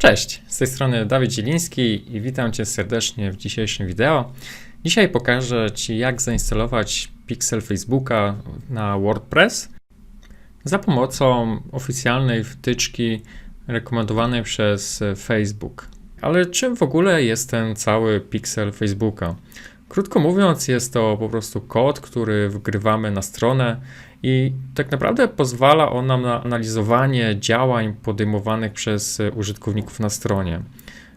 Cześć, z tej strony Dawid Zieliński i witam Cię serdecznie w dzisiejszym wideo. Dzisiaj pokażę Ci, jak zainstalować pixel Facebooka na WordPress za pomocą oficjalnej wtyczki rekomendowanej przez Facebook. Ale czym w ogóle jest ten cały pixel Facebooka? Krótko mówiąc, jest to po prostu kod, który wgrywamy na stronę i tak naprawdę pozwala on nam na analizowanie działań podejmowanych przez użytkowników na stronie.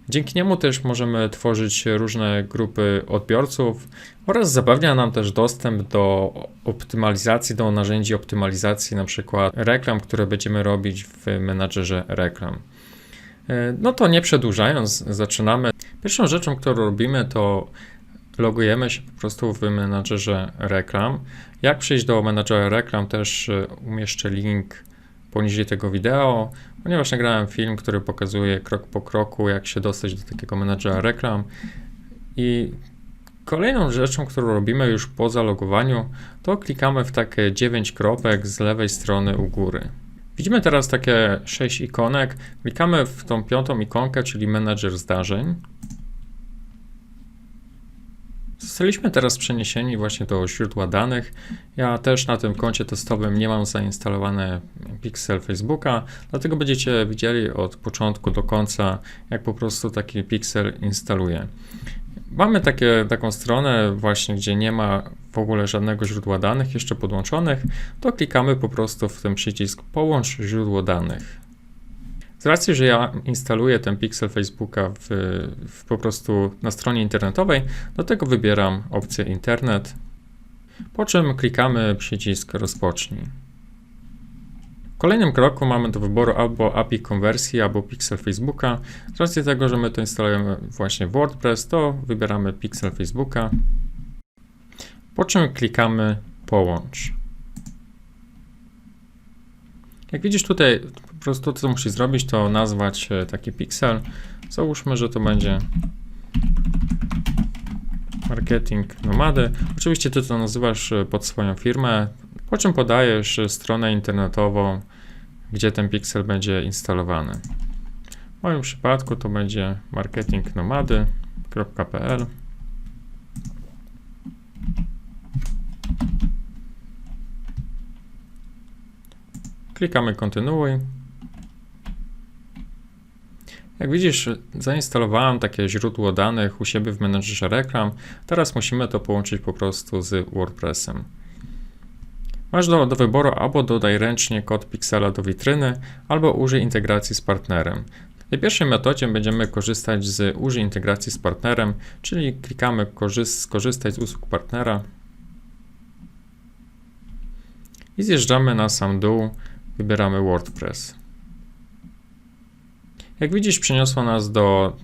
Dzięki niemu też możemy tworzyć różne grupy odbiorców oraz zapewnia nam też dostęp do optymalizacji, do narzędzi optymalizacji, na przykład reklam, które będziemy robić w menadżerze reklam. No to nie przedłużając, zaczynamy. Pierwszą rzeczą, którą robimy, to logujemy się po prostu w menadżerze reklam. Jak przejść do menadżera reklam, też e, umieszczę link poniżej tego wideo, ponieważ nagrałem film, który pokazuje krok po kroku, jak się dostać do takiego menadżera reklam. I kolejną rzeczą, którą robimy już po zalogowaniu, to klikamy w takie 9 kropek z lewej strony u góry. Widzimy teraz takie 6 ikonek. Klikamy w tą piątą ikonkę, czyli menadżer zdarzeń. Zostaliśmy teraz przeniesieni właśnie do źródła danych. Ja też na tym koncie testowym nie mam zainstalowane Pixel Facebooka, dlatego będziecie widzieli od początku do końca, jak po prostu taki Pixel instaluje. Mamy takie, taką stronę właśnie, gdzie nie ma w ogóle żadnego źródła danych jeszcze podłączonych, to klikamy po prostu w ten przycisk połącz źródło danych. Z racji, że ja instaluję ten pixel Facebooka w, w po prostu na stronie internetowej, do tego wybieram opcję internet, po czym klikamy przycisk rozpocznij. W kolejnym kroku mamy do wyboru albo API konwersji, albo pixel Facebooka. Z racji tego, że my to instalujemy właśnie w WordPress, to wybieramy pixel Facebooka, po czym klikamy połącz. Jak widzisz tutaj, po prostu co musisz zrobić, to nazwać e, taki pixel. Załóżmy, że to będzie marketing nomady. Oczywiście ty to nazywasz e, pod swoją firmę, po czym podajesz e, stronę internetową, gdzie ten pixel będzie instalowany. W moim przypadku to będzie marketingnomady.pl Klikamy kontynuuj. Jak widzisz, zainstalowałem takie źródło danych u siebie w menedżerze reklam. Teraz musimy to połączyć po prostu z WordPressem. Masz do, do wyboru albo dodaj ręcznie kod Pixela do witryny, albo użyj integracji z partnerem. W pierwszej metodzie będziemy korzystać z użyj integracji z partnerem, czyli klikamy skorzystać z usług partnera i zjeżdżamy na sam dół wybieramy WordPress. Jak widzisz, przeniosło nas do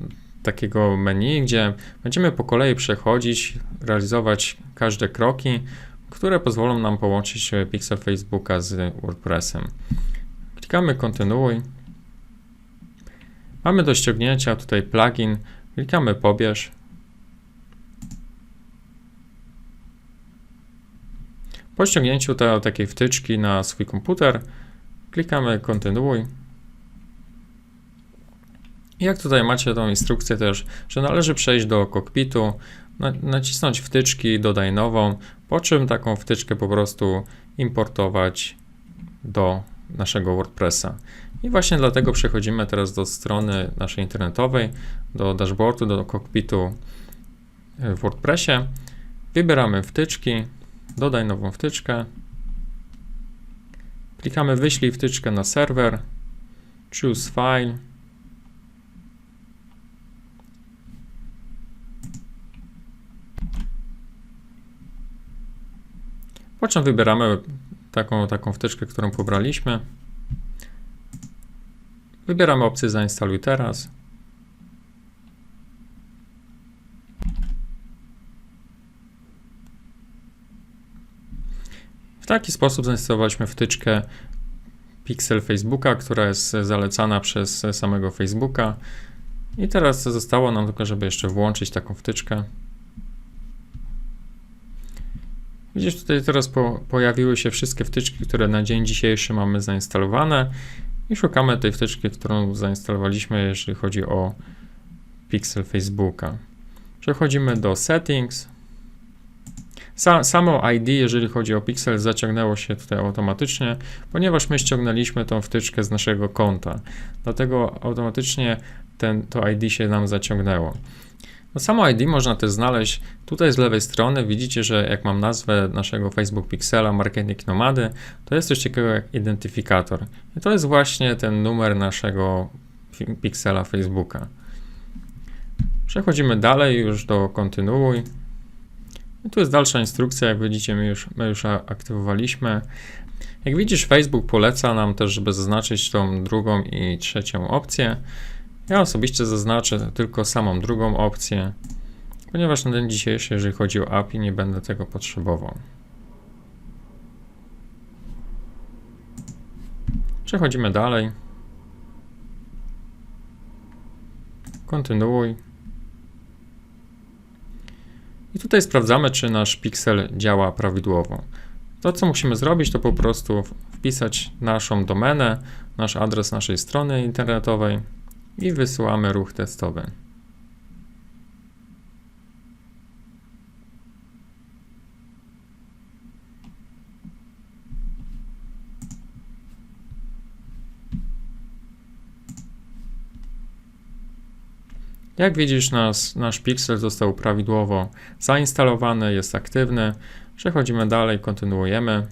takiego menu, gdzie będziemy po kolei przechodzić, realizować każde kroki, które pozwolą nam połączyć pixel Facebooka z WordPressem. Klikamy kontynuuj. Mamy do ściągnięcia tutaj plugin, klikamy pobierz. Po ściągnięciu takiej wtyczki na swój komputer Klikamy kontynuuj. Jak tutaj macie tą instrukcję też, że należy przejść do kokpitu, nacisnąć wtyczki, dodaj nową, po czym taką wtyczkę po prostu importować do naszego WordPressa. I właśnie dlatego przechodzimy teraz do strony naszej internetowej, do dashboardu, do kokpitu w WordPressie. Wybieramy wtyczki, dodaj nową wtyczkę, Klikamy wyślij wtyczkę na serwer, choose file. Po czym wybieramy taką, taką wtyczkę, którą pobraliśmy. Wybieramy opcję zainstaluj teraz. taki sposób zainstalowaliśmy wtyczkę Pixel Facebooka, która jest zalecana przez samego Facebooka. I teraz zostało nam tylko, żeby jeszcze włączyć taką wtyczkę. Widzisz, tutaj teraz po, pojawiły się wszystkie wtyczki, które na dzień dzisiejszy mamy zainstalowane. i szukamy tej wtyczki, którą zainstalowaliśmy, jeżeli chodzi o pixel Facebooka. Przechodzimy do Settings. Sa, samo ID, jeżeli chodzi o pixel, zaciągnęło się tutaj automatycznie, ponieważ my ściągnęliśmy tą wtyczkę z naszego konta. Dlatego automatycznie ten, to ID się nam zaciągnęło. No samo ID można też znaleźć tutaj z lewej strony. Widzicie, że jak mam nazwę naszego Facebook Pixela Marketing Nomady, to jest coś takiego jak identyfikator. I to jest właśnie ten numer naszego Pixela Facebooka. Przechodzimy dalej już do kontynuuj. I tu jest dalsza instrukcja, jak widzicie, my już, my już aktywowaliśmy. Jak widzisz, Facebook poleca nam też, żeby zaznaczyć tą drugą i trzecią opcję. Ja osobiście zaznaczę tylko samą drugą opcję, ponieważ na ten dzisiejszy, jeżeli chodzi o API, nie będę tego potrzebował. Przechodzimy dalej. Kontynuuj. I tutaj sprawdzamy, czy nasz piksel działa prawidłowo. To, co musimy zrobić, to po prostu wpisać naszą domenę, nasz adres naszej strony internetowej i wysyłamy ruch testowy. Jak widzisz, nasz, nasz Pixel został prawidłowo zainstalowany, jest aktywny. Przechodzimy dalej, kontynuujemy.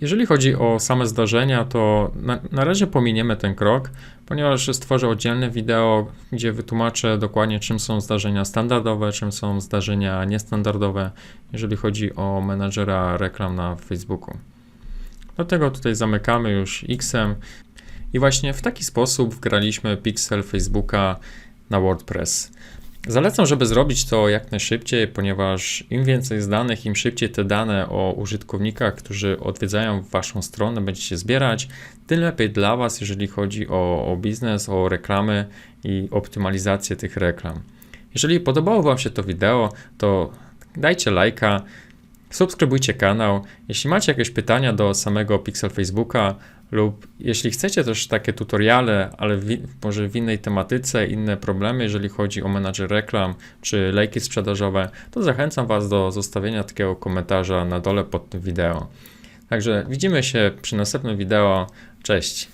Jeżeli chodzi o same zdarzenia, to na, na, razie pominiemy ten krok, ponieważ stworzę oddzielne wideo, gdzie wytłumaczę dokładnie, czym są zdarzenia standardowe, czym są zdarzenia niestandardowe, jeżeli chodzi o menadżera reklam na Facebooku. Dlatego tutaj zamykamy już Xem i właśnie w taki sposób wgraliśmy pixel Facebooka na WordPress. Zalecam, żeby zrobić to jak najszybciej, ponieważ im więcej jest danych, im szybciej te dane o użytkownikach, którzy odwiedzają Waszą stronę, będziecie zbierać, tym lepiej dla Was, jeżeli chodzi o, o biznes, o reklamy i optymalizację tych reklam. Jeżeli podobało Wam się to wideo, to dajcie lajka, subskrybujcie kanał. Jeśli macie jakieś pytania do samego Pixel Facebooka, lub jeśli chcecie też takie tutoriale, ale w, może w innej tematyce, inne problemy, jeżeli chodzi o menadżer reklam czy lejki sprzedażowe, to zachęcam Was do zostawienia takiego komentarza na dole pod tym wideo. Także widzimy się przy następnym wideo. Cześć!